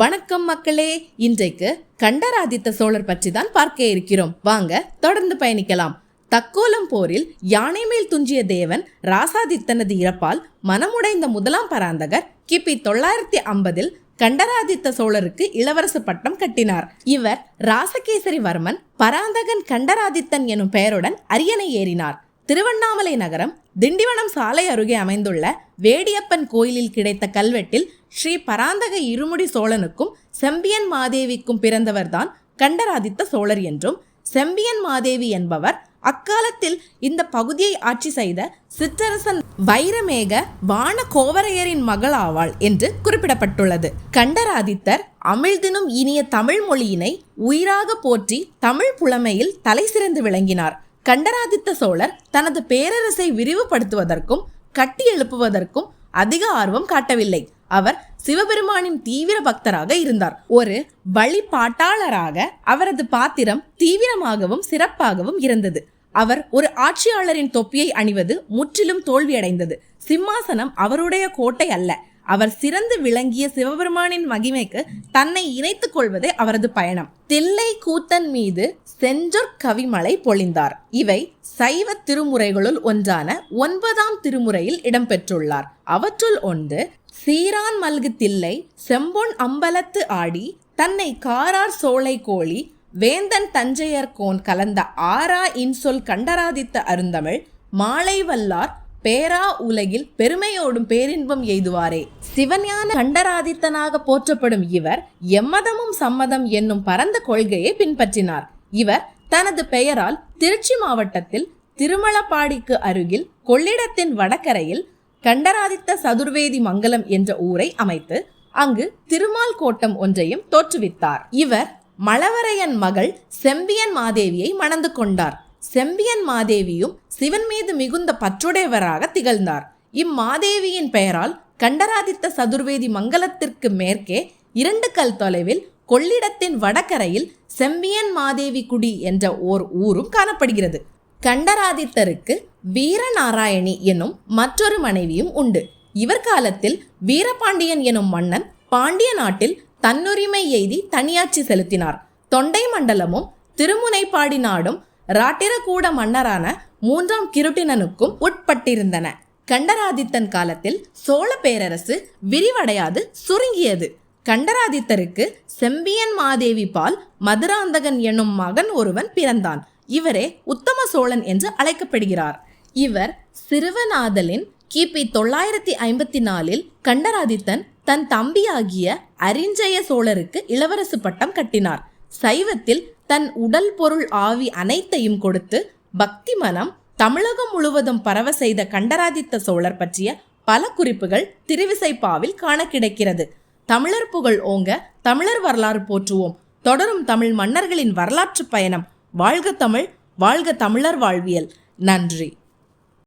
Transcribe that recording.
வணக்கம் மக்களே. இன்றைக்கு கண்டராதித்த சோழர் பற்றி தான் பார்க்க இருக்கிறோம். வாங்க தொடர்ந்து பயணிக்கலாம். தக்கோலம் போரில் யானை மேல் துஞ்சிய தேவன் ராசாதித்தனது இறப்பால் மனமுடைந்த முதலாம் பராந்தகர் கிபி தொள்ளாயிரத்தி ஐம்பதில் கண்டராதித்த சோழருக்கு இளவரசு பட்டம் கட்டினார். இவர் ராசகேசரி வர்மன் பராந்தகன் கண்டராதித்தன் எனும் பெயருடன் அரியணை ஏறினார். திருவண்ணாமலை நகரம் திண்டிவனம் சாலை அருகே அமைந்துள்ள வேடியப்பன் கோயிலில் கிடைத்த கல்வெட்டில் ஸ்ரீ பராந்தக இருமுடி சோழனுக்கும் செம்பியன் மாதேவிக்கும் பிறந்தவர்தான் கண்டராதித்த சோழர் என்றும் செம்பியன் மாதேவி என்பவர் அக்காலத்தில் இந்த பகுதியை ஆட்சி செய்த சிற்றரசன் வைரமேக வான கோவரையரின் மகள் ஆவாள் என்று குறிப்பிடப்பட்டுள்ளது. கண்டராதித்தர் அமிழ்தினும் இனிய தமிழ் மொழியினை உயிராக போற்றி தமிழ் புலமையில் தலை சிறந்து விளங்கினார். கண்டராதித்த சோழர் தனது பேரரசை விரிவுபடுத்துவதற்கும் கட்டி எழுப்புவதற்கும் அதிக ஆர்வம் காட்டவில்லை. அவர் சிவபெருமானின் தீவிர பக்தராக இருந்தார். ஒரு வழிபாட்டாளராக அவரது பாத்திரம் தீவிரமாகவும் சிறப்பாகவும் இருந்தது. அவர் ஒரு ஆட்சியாளரின் தொப்பியை அணிவது முற்றிலும் தோல்வியடைந்தது. சிம்மாசனம் அவருடைய கோட்டை அல்ல. அவர் சிறந்து விளங்கிய சிவபெருமானின் மகிமைக்கு தன்னை இணைத்துக் கொள்வதே அவரது பயணம். தில்லை கூத்தன் மீது செஞ்சொற் கவிமலை பொழிந்தார். இவை சைவ திருமுறைகளுள் ஒன்றான ஒன்பதாம் திருமுறையில் இடம்பெற்றுள்ளார். அவற்றுள் ஒன்று சீரான் மல்கு தில்லை செம்பொன் அம்பலத்து ஆடி தன்னை காரார் சோலை கோழி வேந்தன் தஞ்சையர் கோன் கலந்த ஆரா இன்சொல் கண்டராதித்த அருந்தமிழ் மாலை வல்லார் பேரா உலகில் பெருமையோடும் பேரின்பம் எய்துவாரே. சிவஞான கண்டராதித்தனாக போற்றப்படும் இவர் எம்மதமும் சம்மதம் என்னும் பரந்த கொள்கையை பின்பற்றினார். இவர் தனது பெயரால் திருச்சி மாவட்டத்தில் திருமலப்பாடிக்கு அருகில் கொள்ளிடத்தின் வடகரையில் கண்டராதித்த சதுர்வேதி மங்கலம் என்ற ஊரை அமைத்து அங்கு திருமால் கோட்டம் ஒன்றையும் தோற்றுவித்தார். இவர் மலவரையன் மகள் செம்பியன் மாதேவியை மணந்து கொண்டார். செம்பியன் மாதேவியும் சிவன் மீது மிகுந்த பற்றுடையவராக திகழ்ந்தார். இம்மாதேவியின் பெயரால் கண்டராதித்த சதுர்வேதி மங்கலத்திற்கு மேற்கே இரண்டு கல் தொலைவில் கொள்ளிடத்தின் வடகரையில் செம்பியன் மாதேவி குடி என்ற ஓர் ஊரும் காணப்படுகிறது. கண்டராதித்தருக்கு வீரநாராயணி எனும் மற்றொரு மனைவியும் உண்டு. இவர் காலத்தில் வீரபாண்டியன் எனும் மன்னன் பாண்டிய நாட்டில் தன்னுரிமை எய்தி தனியாட்சி செலுத்தினார். தொண்டை மண்டலமும் திருமுனைப்பாடி நாடும் ராட்டிரகூட மன்னரான மூன்றாம் கிருட்டினனுக்கும் உட்பட்டிருந்தன. கண்டராதித்தன் காலத்தில் சோழ பேரரசு விரிவடையாது சுருங்கியது. கண்டராதித்தருக்கு செம்பியன் மாதேவி பால் மதுராந்தகன் என்னும் மகன் ஒருவன் பிறந்தான். இவரே உத்தம சோழன் என்று அழைக்கப்படுகிறார். இவர் சிறுவநாதலின் கிபி தொள்ளாயிரத்தி ஐம்பத்தி நாலில் கண்டராதித்தன் தன் தம்பியாகிய அரிஞ்சய சோழருக்கு இளவரசு பட்டம் கட்டினார். சைவத்தில் தன் உடல் பொருள் ஆவி அனைத்தையும் கொடுத்து பக்தி மனம் தமிழகம் முழுவதும் பரவ செய்த கண்டராதித்த சோழர் பற்றிய பல குறிப்புகள் திருவிசைப்பாவில் காண கிடைக்கிறது. தமிழர் புகழ் ஓங்க தமிழர் வரலாறு போற்றுவோம். தொடரும் தமிழ் மன்னர்களின் வரலாற்று பயணம். வாழ்க தமிழ் வாழ்க தமிழர் வாழ்வியல். நன்றி.